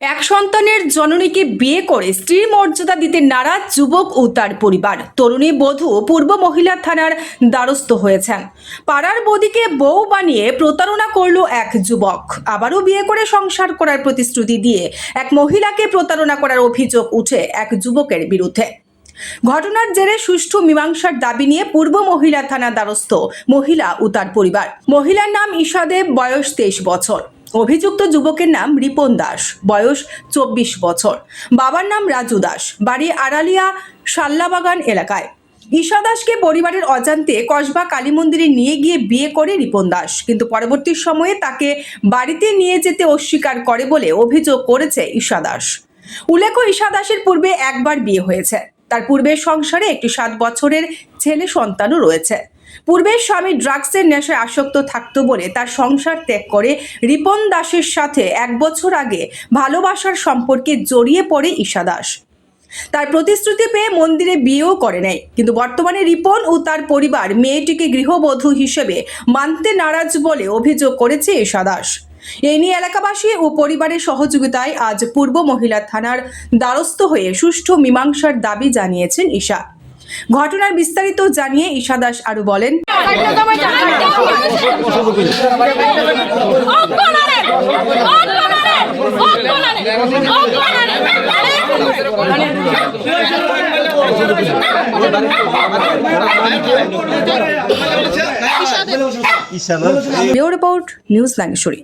এক সন্তানের জননীকে বিয়ে করে স্ত্রীর মর্যাদা দিতে নারাজ যুবক ও তার পরিবার। তরুণী বধূ পূর্ব মহিলা থানার দ্বারস্থ হয়েছেন। পাড়ার বদিকে বউ বানিয়ে প্রতারণা করল এক যুবক। আবারও বিয়ে করে সংসার করার প্রতিশ্রুতি দিয়ে এক মহিলাকে প্রতারণা করার অভিযোগ উঠে এক যুবকের বিরুদ্ধে। ঘটনার জেরে সুষ্ঠু মীমাংসার দাবি নিয়ে পূর্ব মহিলা থানা দ্বারস্থ মহিলা ও তার পরিবার। মহিলার নাম ঈশাদেব, বয়স তেইশ বছর। অভিযুক্ত যুবকের নাম রিপন দাস, বয়স চব্বিশ বছর। বাবার নাম রাজু দাস, বাড়ি আড়ালিয়া সাল্লাবাগান এলাকায়। ঈশা দাসকে পরিবারের অজান্তে কসবা কালী মন্দিরে নিয়ে গিয়ে বিয়ে করে রিপন দাস। কিন্তু পরবর্তী সময়ে তাকে বাড়িতে নিয়ে যেতে অস্বীকার করে বলে অভিযোগ করেছে ঈশা দাস। উল্লেখ্য, ঈশা দাসের পূর্বে একবার বিয়ে হয়েছে। তার পূর্বের সংসারে একটি সাত বছরের ছেলে সন্তানও রয়েছে। পূর্বের স্বামী ড্রাগসের নেশায় আসক্ত থাকতো বলে তার সংসার ত্যাগ করে রিপন দাসের সাথে এক বছর আগে ভালোবাসার সম্পর্কে জড়িয়ে পড়ে ঈশা দাস। তার প্রতিশ্রুতি পেয়ে মন্দিরে বিয়েও করে নেয়। কিন্তু বর্তমানে রিপন ও তার পরিবার মেয়েটিকে গৃহবধূ হিসেবে মানতে নারাজ বলে অভিযোগ করেছে ঈশা দাস। এই নিয়ে এলাকাবাসী ও পরিবারের সহযোগিতায় আজ পূর্ব মহিলা থানার দ্বারস্থ হয়ে সুষ্ঠু মীমাংসার দাবি জানিয়েছেন ঈশা। ঘটনার বিস্তারিত জানিয়ে ঈশা দাস আরও বলেন। Report news লাইনেশ্বরী